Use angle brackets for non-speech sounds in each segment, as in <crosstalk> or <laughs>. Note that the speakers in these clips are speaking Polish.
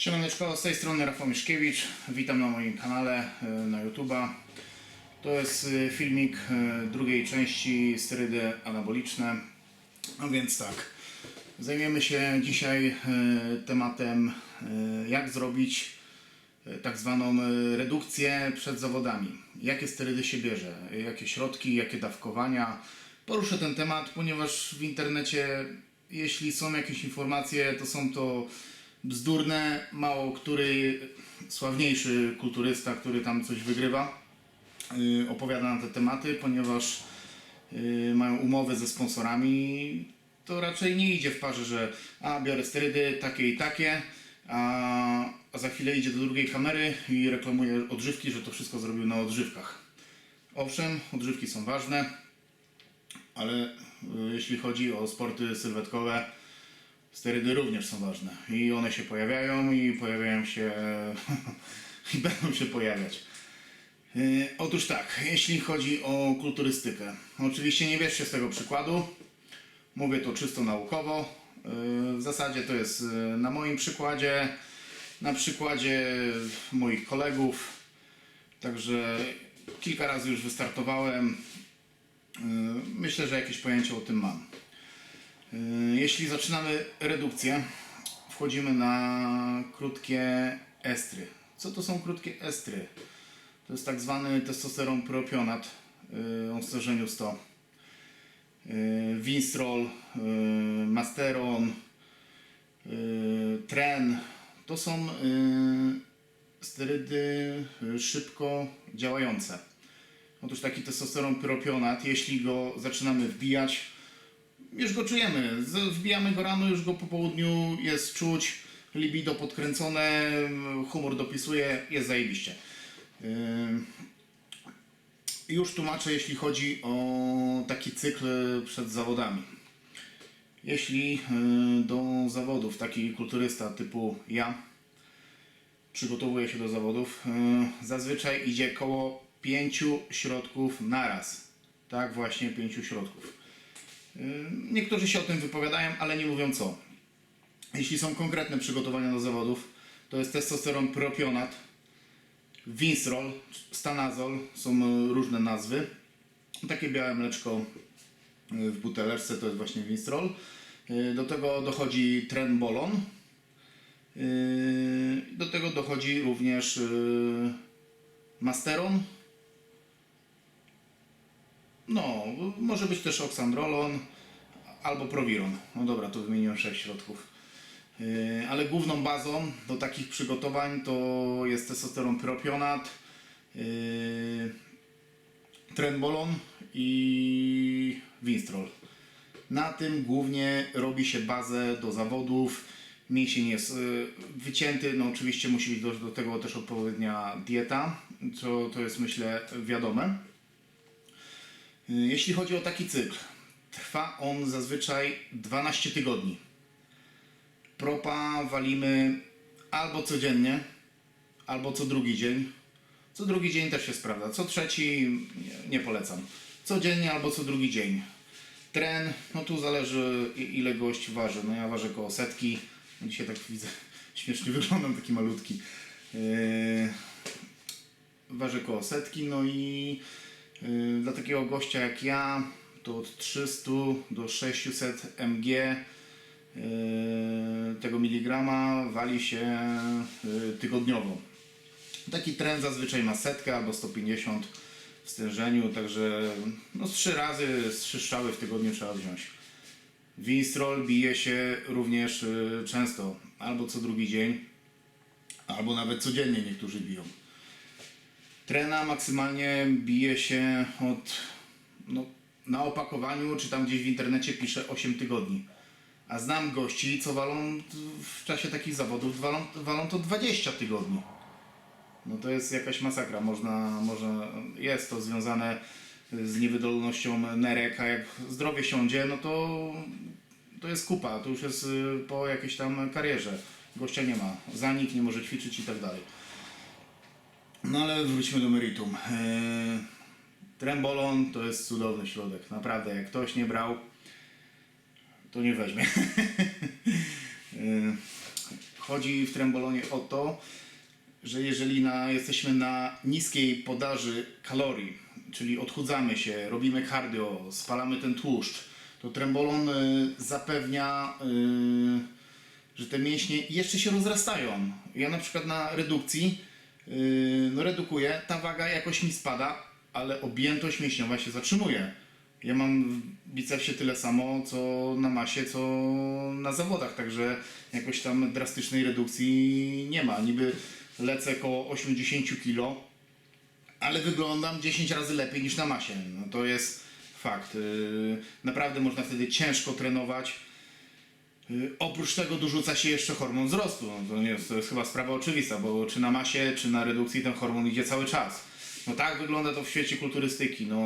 Siemaneczko, z tej strony Rafał Mieszkiewicz. Witam na moim kanale e, na YouTube'a. To jest e, filmik e, drugiej części sterydy anaboliczne. A więc tak, zajmiemy się dzisiaj tematem jak zrobić tak zwaną redukcję przed zawodami. Jakie sterydy się bierze, jakie środki, jakie dawkowania. Poruszę ten temat, ponieważ w internecie, jeśli są jakieś informacje, to są to bzdurne. Mało który sławniejszy kulturysta, który tam coś wygrywa, yy, opowiada na te tematy, ponieważ yy, mają umowy ze sponsorami. To raczej nie idzie w parze, że a biorę sterydy takie i takie, a, a za chwilę idzie do drugiej kamery i reklamuje odżywki, że to wszystko zrobił na odżywkach. Owszem, odżywki są ważne, ale y, jeśli chodzi o sporty sylwetkowe, sterydy również są ważne. I one się pojawiają i pojawiają się <laughs> i będą się pojawiać. Y, Otóż tak, jeśli chodzi o kulturystykę, oczywiście nie bierzcie z tego przykładu. Mówię to czysto naukowo. Y, W zasadzie to jest y, na moim przykładzie, na przykładzie moich kolegów. Także kilka razy już wystartowałem. Myślę, że jakieś pojęcie o tym mam. Y, Jeśli zaczynamy redukcję, wchodzimy na krótkie estry. Co to są krótkie estry? To jest tak zwany testosteron propionat y, o stężeniu 100. Y, Winstrol, y, Masteron, Tren. To są sterydy szybko działające. Otóż taki testosteron propionat, jeśli go zaczynamy wbijać, już go czujemy. Wbijamy go rano, już go po południu jest czuć, libido podkręcone, humor dopisuje, jest zajebiście. Już tłumaczę, jeśli chodzi o taki cykl przed zawodami. Jeśli y, do zawodów taki kulturysta typu ja przygotowuje się do zawodów, y, zazwyczaj idzie koło pięciu środków naraz. Tak, właśnie pięciu środków. Y, Niektórzy się o tym wypowiadają, ale nie mówią co. Jeśli są konkretne przygotowania do zawodów, to jest testosteron propionat, Winstrol, Stanazol, są y, różne nazwy. Takie białe mleczko y, w buteleczce to jest właśnie Winstrol. Y, Do tego dochodzi Trenbolon. Do tego dochodzi również Masteron. No, może być też Oxandrolon albo Proviron. No dobra, to wymieniłem 6 środków. Yy, Ale główną bazą do takich przygotowań to jest testosteron propionat, yy, Trenbolon i Winstrol. Na tym głównie robi się bazę do zawodów. Mięsień jest yy, wycięty, no oczywiście musi być do tego też odpowiednia dieta, co to jest myślę wiadome. Yy, Jeśli chodzi o taki cykl, trwa on zazwyczaj 12 tygodni. Propa walimy albo codziennie, albo co drugi dzień. Co drugi dzień też się sprawdza. Co trzeci nie, polecam. Codziennie albo co drugi dzień. Tren, no tu zależy ile gość waży. No ja ważę koło setki. Dzisiaj tak widzę, <laughs> śmiesznie wyglądam, taki malutki. Yy, waży koło setki, no i dla takiego gościa jak ja, to od 300 do 600 mg yy, tego miligrama wali się yy, tygodniowo. Taki trend zazwyczaj ma setkę albo 150 w stężeniu, także no z trzy razy, z trzy strzały w tygodniu trzeba wziąć. Winstrol bije się również często, albo co drugi dzień, albo nawet codziennie niektórzy biją. Trena maksymalnie bije się od, no, na opakowaniu, czy tam gdzieś w internecie pisze 8 tygodni. A znam gości, co walą w czasie takich zawodów, walą, walą to 20 tygodni. No to jest jakaś masakra. Można, można, jest to związane z niewydolnością nerek, a jak zdrowie siądzie, no to, to jest kupa. To już jest y, po jakiejś tam karierze. Gościa nie ma. Zanik, nie może ćwiczyć i tak dalej. No ale wróćmy do meritum. Eee, Trembolon to jest cudowny środek. Naprawdę, jak ktoś nie brał, to nie weźmie. Eee, <laughs> chodzi w trembolonie o to, że jeżeli na, jesteśmy na niskiej podaży kalorii, czyli odchudzamy się, robimy cardio, spalamy ten tłuszcz, to trembolon y, zapewnia, że te mięśnie jeszcze się rozrastają. Ja na przykład na redukcji no redukuję, ta waga jakoś mi spada, ale objętość mięśniowa się zatrzymuje. Ja mam w bicepsie tyle samo, co na masie, co na zawodach, także jakoś tam drastycznej redukcji nie ma. Niby lecę koło 80 kg, ale wyglądam 10 razy lepiej niż na masie. No to jest fakt. Yy, Naprawdę można wtedy ciężko trenować. Yy, Oprócz tego dorzuca się jeszcze hormon wzrostu. No to, jest, to jest chyba sprawa oczywista, bo czy na masie, czy na redukcji ten hormon idzie cały czas. No tak wygląda to w świecie kulturystyki. No,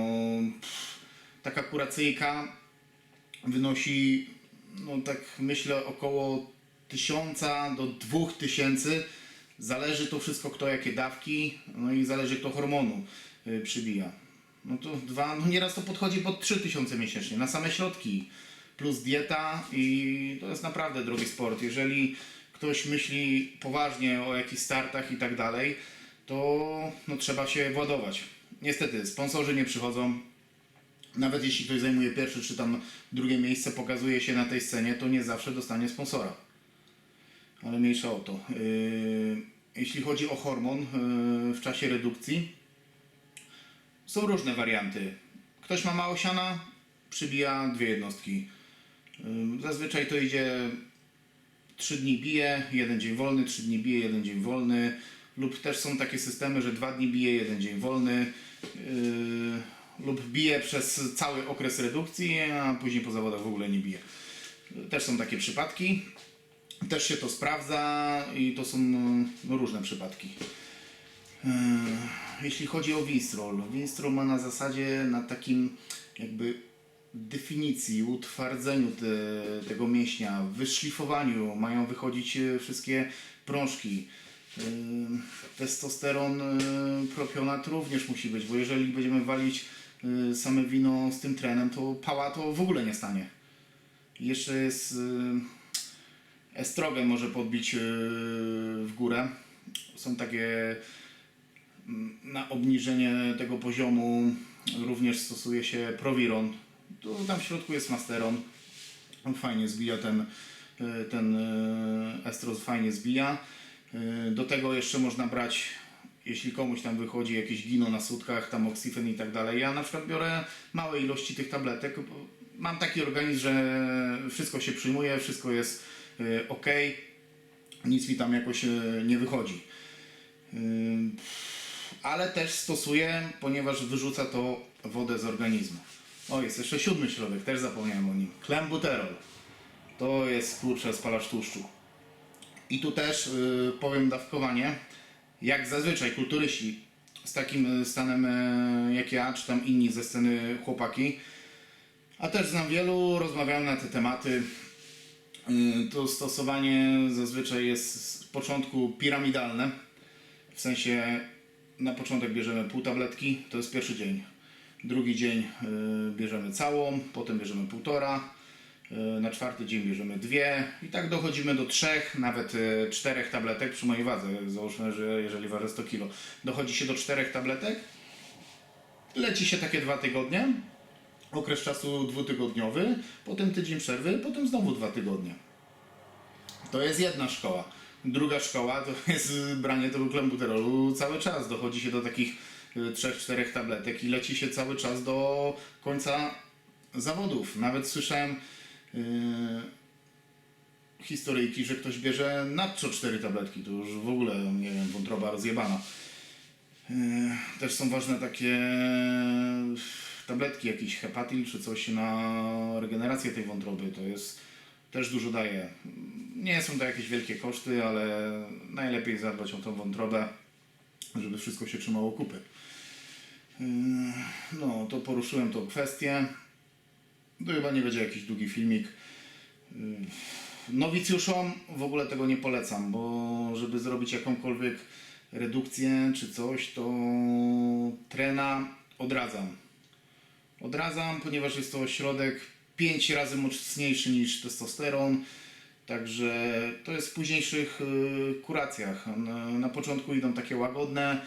pff, taka kuracyjka wynosi, no tak myślę, około 1000 do 2000. Zależy to wszystko kto jakie dawki, no i zależy kto hormonu y, przybija. No to dwa, no nieraz to podchodzi pod 3000 miesięcznie na same środki. Plus dieta i to jest naprawdę drogi sport. Jeżeli ktoś myśli poważnie o jakichś startach i tak dalej, to no, trzeba się władować. Niestety, sponsorzy nie przychodzą, nawet jeśli ktoś zajmuje pierwsze czy tam drugie miejsce, pokazuje się na tej scenie, to nie zawsze dostanie sponsora. Ale mniejsza o to. Yy, Jeśli chodzi o hormon yy, w czasie redukcji, są różne warianty. Ktoś ma mało siana, przybija dwie jednostki. Zazwyczaj to idzie 3 dni bije, jeden dzień wolny, 3 dni bije, jeden dzień wolny. Lub też są takie systemy, że 2 dni bije, jeden dzień wolny. Yy, lub bije przez cały okres redukcji, a później po zawodach w ogóle nie bije. Też są takie przypadki. Też się to sprawdza i to są no, różne przypadki. Yy, Jeśli chodzi o Winstrol, Winstrol ma na zasadzie na takim jakby definicji, utwardzeniu te, tego mięśnia, wyszlifowaniu mają wychodzić e, wszystkie prążki. Yy, Testosteron, yy, propionat również musi być, bo jeżeli będziemy walić same wino z tym trenem, to pała to w ogóle nie stanie. Jeszcze jest estrogen może podbić w górę. Są takie mm, na obniżenie tego poziomu również stosuje się Proviron. Tu tam w środku jest Masteron. On fajnie zbija ten, y, ten y, estros, fajnie zbija. Y, Do tego jeszcze można brać, jeśli komuś tam wychodzi jakieś gino na sutkach, tam oksyfen i tak dalej. Ja na przykład biorę małe ilości tych tabletek. Mam taki organizm, że wszystko się przyjmuje, wszystko jest ok, nic mi tam jakoś nie wychodzi. Ale też stosuję, ponieważ wyrzuca to wodę z organizmu. O, jest jeszcze siódmy środek, też zapomniałem o nim. Klembuterol. To jest kurczę spalacz tłuszczu. I tu też y, powiem dawkowanie. Jak zazwyczaj kulturyści z takim y, stanem y, jak ja, czy tam inni ze sceny chłopaki, a też znam wielu, rozmawiałem na te tematy. To stosowanie zazwyczaj jest z początku piramidalne. W sensie na początek bierzemy pół tabletki, to jest pierwszy dzień. Drugi dzień y, bierzemy całą, potem bierzemy półtora. y, Na czwarty dzień bierzemy dwie i tak dochodzimy do trzech, nawet y, czterech tabletek przy mojej wadze. Załóżmy, że jeżeli ważę 100 kg, dochodzi się do czterech tabletek. Leci się takie dwa tygodnie, okres czasu dwutygodniowy, potem tydzień przerwy, potem znowu dwa tygodnie. To jest jedna szkoła. Druga szkoła to jest branie tego klembuterolu cały czas. Dochodzi się do takich y, trzech, czterech tabletek i leci się cały czas do końca zawodów. Nawet słyszałem yy, historyjki, że ktoś bierze nadto cztery tabletki. To już w ogóle, nie wiem, wątroba rozjebana. Yy, Też są ważne takie tabletki, jakiś hepatil czy coś na regenerację tej wątroby. To jest też dużo daje. Nie są to jakieś wielkie koszty, ale najlepiej zadbać o tą wątrobę, żeby wszystko się trzymało kupy. Yy, No, to poruszyłem tą kwestię. To chyba nie będzie jakiś długi filmik. Yy, Nowicjuszom w ogóle tego nie polecam, bo żeby zrobić jakąkolwiek redukcję czy coś, to trena odradzam. Odradzam, ponieważ jest to środek 5 razy mocniejszy niż testosteron Także to jest w późniejszych y, kuracjach. Na, na początku idą takie łagodne,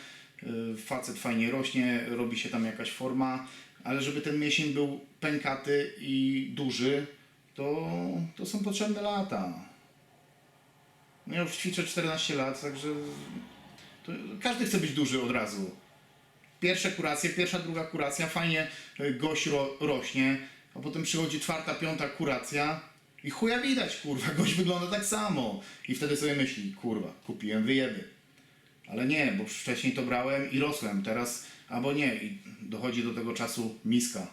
y, facet fajnie rośnie, robi się tam jakaś forma, ale żeby ten mięsień był pękaty i duży, to, to są potrzebne lata. No ja już ćwiczę 14 lat, także każdy chce być duży od razu. Pierwsze kuracje, pierwsza, druga kuracja, fajnie y, gość ro, rośnie, a potem przychodzi czwarta, piąta kuracja i chuja widać, kurwa, gość wygląda tak samo. I wtedy sobie myśli, kurwa, kupiłem wyjeby. Ale nie, bo wcześniej to brałem i rosłem, teraz albo nie. I dochodzi do tego czasu miska.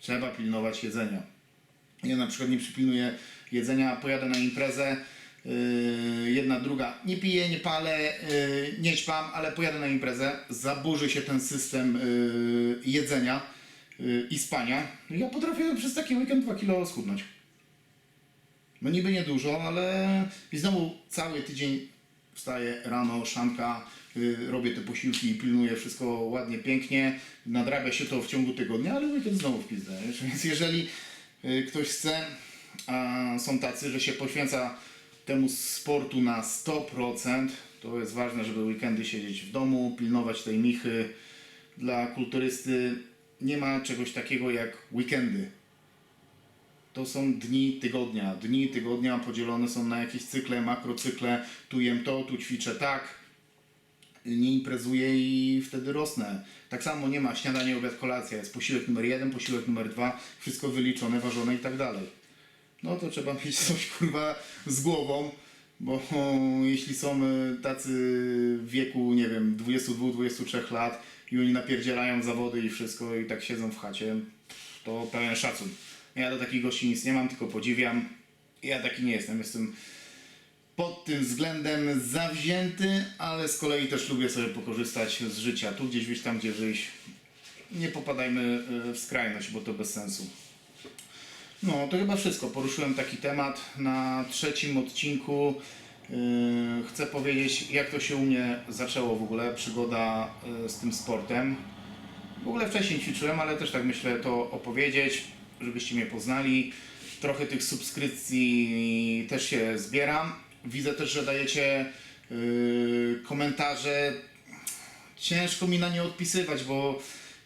Trzeba pilnować jedzenia. Ja na przykład nie przypilnuję jedzenia, pojadę na imprezę, yy, jedna, druga, nie piję, nie palę, yy, nie ćpam, ale pojadę na imprezę, zaburzy się ten system yy, jedzenia yy, i spania. Ja potrafię przez taki weekend 2 kilo schudnąć. No niby niedużo, ale i znowu cały tydzień wstaję rano, szanka, yy, robię te posiłki, pilnuję wszystko ładnie, pięknie, nadrabia się to w ciągu tygodnia, ale weekend znowu w pizdę, <laughs> więc jeżeli yy, ktoś chce, a są tacy, że się poświęca temu sportu na 100%, to jest ważne, żeby weekendy siedzieć w domu, pilnować tej michy. Dla kulturysty nie ma czegoś takiego jak weekendy. To są dni tygodnia. Dni tygodnia podzielone są na jakieś cykle, makrocykle. Tu jem to, tu ćwiczę tak. Nie imprezuję i wtedy rosnę. Tak samo nie ma śniadanie, obiad, kolacja. Jest posiłek numer jeden, posiłek numer dwa. Wszystko wyliczone, ważone i tak dalej. No to trzeba mieć coś kurwa z głową. Bo jeśli są y, tacy w wieku, nie wiem, 22-23 lat i oni napierdzielają zawody i wszystko i tak siedzą w chacie, to pełen szacun. Ja do takich gości nic nie mam, tylko podziwiam. Ja taki nie jestem. Jestem pod tym względem zawzięty, ale z kolei też lubię sobie pokorzystać z życia. Tu gdzieś wyjść, tam gdzie wyjść. Nie popadajmy y, w skrajność, bo to bez sensu. No, to chyba wszystko. Poruszyłem taki temat na trzecim odcinku. Yy, chcę powiedzieć, jak to się u mnie zaczęło w ogóle, przygoda yy, z tym sportem. W ogóle wcześniej ćwiczyłem, ale też tak myślę to opowiedzieć, żebyście mnie poznali. Trochę tych subskrypcji też się zbieram. Widzę też, że dajecie yy, komentarze. Ciężko mi na nie odpisywać, bo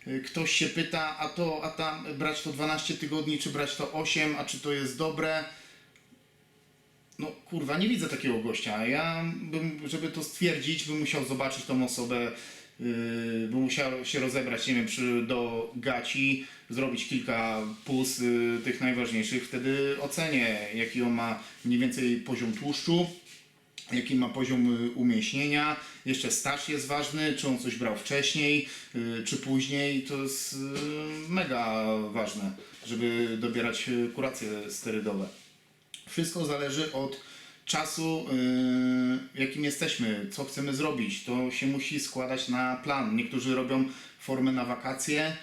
y, ktoś się pyta, a to, a tam brać to 12 tygodni, czy brać to 8, a czy to jest dobre. No kurwa, nie widzę takiego gościa. Ja bym, żeby to stwierdzić, bym musiał zobaczyć tą osobę, yy, bym musiał się rozebrać, nie wiem, przy, do gaci, zrobić kilka puls yy, tych najważniejszych, wtedy ocenię, jaki on ma mniej więcej poziom tłuszczu, jaki ma poziom y, umięśnienia. Jeszcze staż jest ważny, czy on coś brał wcześniej, y, czy później. To jest y, mega ważne, żeby dobierać y, kuracje sterydowe. Wszystko zależy od czasu, y, jakim jesteśmy, co chcemy zrobić. To się musi składać na plan. Niektórzy robią formę na wakacje,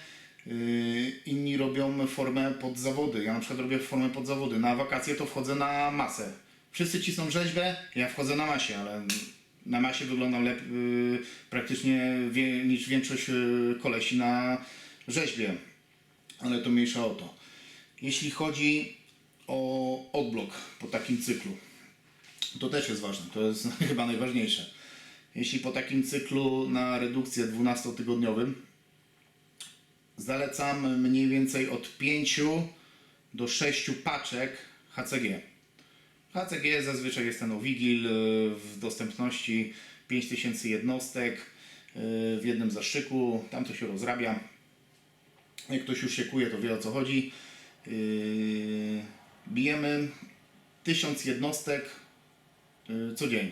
y, inni robią formę pod zawody. Ja na przykład robię formę pod zawody. Na wakacje to wchodzę na masę. Wszyscy cisną rzeźbę, ja wchodzę na masie, ale na masie wyglądam lepiej, praktycznie wie, niż większość y, kolesi na rzeźbie. Ale to mniejsza o to. Jeśli chodzi o odblok po takim cyklu, to też jest ważne, to jest <laughs> chyba najważniejsze. Jeśli po takim cyklu na redukcję 12-tygodniowym zalecam mniej więcej od 5 do 6 paczek HCG. HCG zazwyczaj jest ten Wigil y, w dostępności 5000 jednostek y, w jednym zaszyku, tam to się rozrabia. Jak ktoś już się kuje, to wie o co chodzi. Yy, bijemy 1000 jednostek co dzień.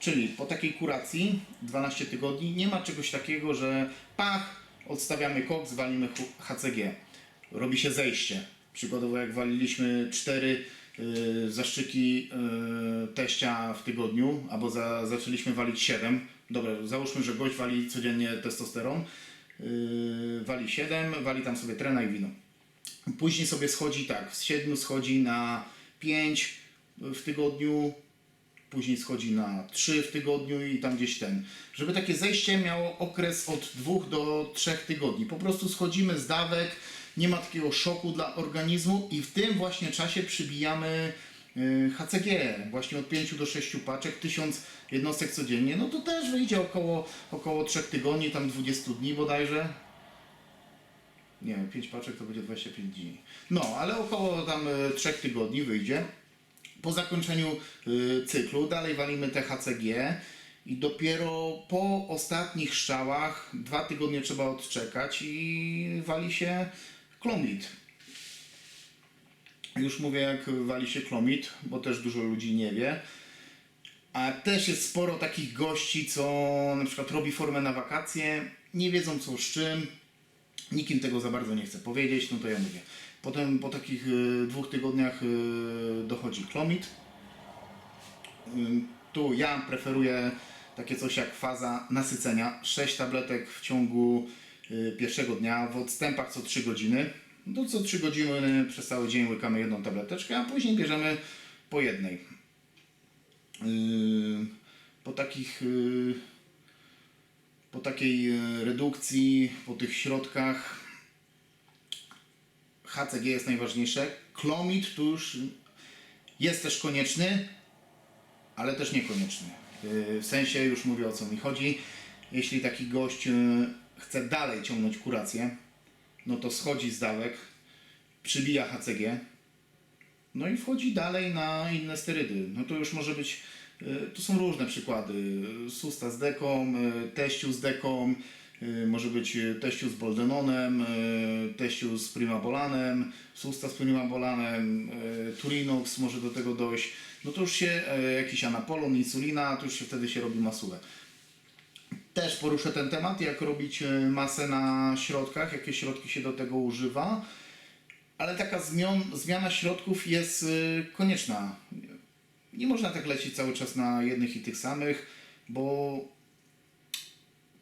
Czyli po takiej kuracji 12 tygodni nie ma czegoś takiego, że pach, odstawiamy koks, walimy HCG. Robi się zejście. Przykładowo jak waliliśmy 4 yy, zaszczyki yy, teścia w tygodniu, albo za, zaczęliśmy walić 7. Dobra, załóżmy, że gość wali codziennie testosteron. Wali 7, wali tam sobie trena i wino. Później sobie schodzi tak, z 7 schodzi na 5 w tygodniu, później schodzi na 3 w tygodniu i tam gdzieś ten. Żeby takie zejście miało okres od 2 do 3 tygodni. Po prostu schodzimy z dawek, nie ma takiego szoku dla organizmu i w tym właśnie czasie przybijamy y, HCG, właśnie od 5 do 6 paczek, 1000 jednostek codziennie, no to też wyjdzie około, około 3 tygodni, tam 20 dni bodajże. Nie wiem, 5 paczek to będzie 25 dni. No, ale około tam 3 tygodni wyjdzie. Po zakończeniu y, cyklu dalej walimy te HCG i dopiero po ostatnich strzałach dwa tygodnie trzeba odczekać i wali się klomit. Już mówię jak wali się klomit, bo też dużo ludzi nie wie. A też jest sporo takich gości, co na przykład robi formę na wakacje, nie wiedzą co z czym, nikim tego za bardzo nie chce powiedzieć, no to ja mówię. Potem po takich y, dwóch tygodniach y, dochodzi klomit. Y, tu ja preferuję takie coś jak faza nasycenia. 6 tabletek w ciągu pierwszego dnia w odstępach co 3 godziny. No co 3 godziny przez cały dzień łykamy jedną tableteczkę, a później bierzemy po jednej. Po takich po takiej redukcji, po tych środkach HCG jest najważniejsze. Klomid tu już jest też konieczny, ale też niekonieczny. Yy, W sensie już mówię o co mi chodzi. Jeśli taki gość yy, chce dalej ciągnąć kurację, no to schodzi z dawek, przybija HCG, no i wchodzi dalej na inne sterydy. No to już może być, y, tu są różne przykłady. Susta z deką, y, teściu z deką, y, może być y, teściu z boldenonem, y, teściu z primabolanem, susta z primabolanem, y, turinox może do tego dojść. No to już się y, jakiś anapolon, insulina, to już się wtedy się robi masulę. Też poruszę ten temat, jak robić y, masę na środkach, jakie środki się do tego używa ale taka zmian, zmiana środków jest y, konieczna. Nie można tak lecieć cały czas na jednych i tych samych, bo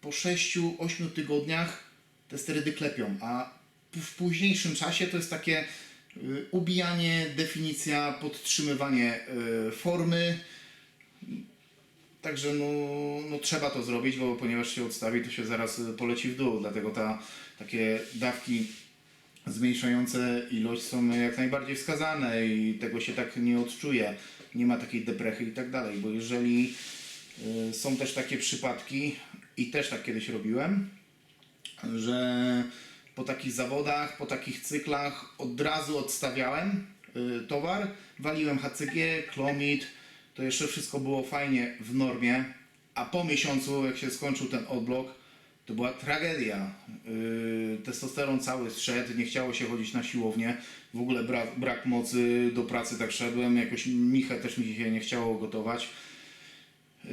po 6-8 tygodniach te sterydy klepią, a w późniejszym czasie to jest takie y, ubijanie, definicja, podtrzymywanie y, formy. Także no, no trzeba to zrobić, bo ponieważ się odstawi, to się zaraz y, poleci w dół. Dlatego ta, takie dawki zmniejszające ilość są jak najbardziej wskazane i tego się tak nie odczuje. Nie ma takiej deprechy i tak dalej, bo jeżeli są też takie przypadki i też tak kiedyś robiłem, że po takich zawodach, po takich cyklach od razu odstawiałem y, towar, waliłem HCG, klomid, to jeszcze wszystko było fajnie w normie, a po miesiącu jak się skończył ten odblok, to była tragedia. Yy, testosteron cały zszedł, nie chciało się chodzić na siłownię. W ogóle brak, brak mocy do pracy tak szedłem. Jakoś michę też mi się nie chciało gotować.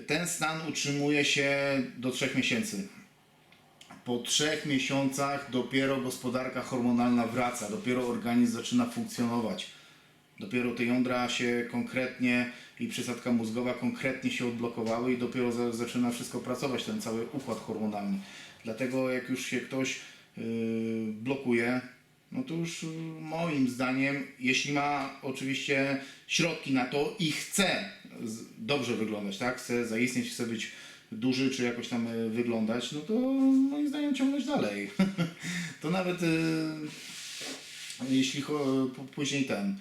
Ten stan utrzymuje się do trzech miesięcy. Po trzech miesiącach dopiero gospodarka hormonalna wraca, dopiero organizm zaczyna funkcjonować. Dopiero te jądra się konkretnie i przysadka mózgowa konkretnie się odblokowały i dopiero za, zaczyna wszystko pracować, ten cały układ hormonalny. Dlatego jak już się ktoś yy, blokuje, no to już yy, moim zdaniem, jeśli ma oczywiście środki na to i chce dobrze wyglądać, tak? Chce zaistnieć, chce być duży czy jakoś tam yy, wyglądać, no to moim zdaniem ciągnąć dalej. <laughs> to nawet yy, jeśli później ten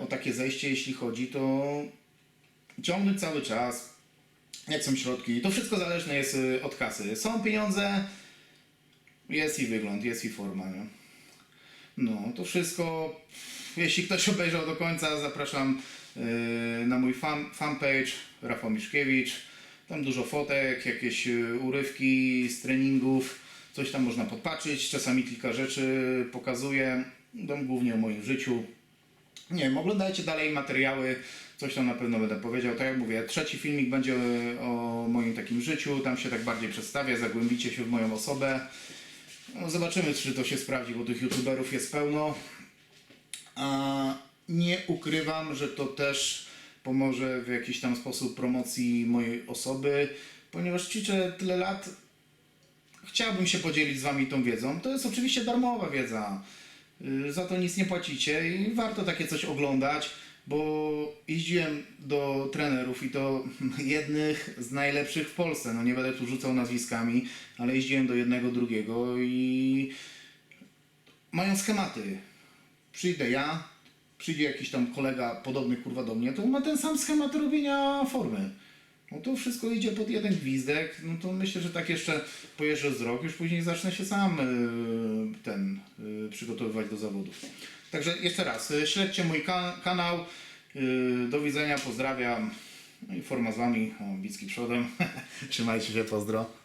o takie zejście, jeśli chodzi, to ciągnąć cały czas. Jak są środki, to wszystko zależne jest od kasy. Są pieniądze, jest i wygląd, jest i forma. Nie? No, to wszystko. Jeśli ktoś obejrzał do końca, zapraszam yy, na mój fan, fanpage Rafał Miszkiewicz. Tam dużo fotek, jakieś yy, urywki z treningów, coś tam można podpatrzeć. Czasami kilka rzeczy pokazuję. Tam głównie o moim życiu. Nie wiem, oglądajcie dalej materiały, coś tam na pewno będę powiedział. Tak jak mówię, trzeci filmik będzie o moim takim życiu, tam się tak bardziej przedstawię, zagłębicie się w moją osobę. No, zobaczymy, czy to się sprawdzi, bo tych youtuberów jest pełno. A nie ukrywam, że to też pomoże w jakiś tam sposób promocji mojej osoby, ponieważ ćwiczę tyle lat, chciałbym się podzielić z Wami tą wiedzą. To jest oczywiście darmowa wiedza. Y, Za to nic nie płacicie i warto takie coś oglądać, bo jeździłem do trenerów i to <laughs> jednych z najlepszych w Polsce. No nie będę tu rzucał nazwiskami, ale jeździłem do jednego, drugiego i mają schematy. Przyjdę ja, przyjdzie jakiś tam kolega podobny kurwa do mnie, to ma ten sam schemat robienia formy. No to wszystko idzie pod jeden gwizdek, no to myślę, że tak jeszcze pojeżdżę z rok, już później zacznę się sam y, ten y, przygotowywać do zawodów. Także jeszcze raz, y, śledźcie mój kan kanał. Y, do widzenia, pozdrawiam. No i forma z Wami, Bicki przodem. <laughs> Trzymajcie się, pozdro.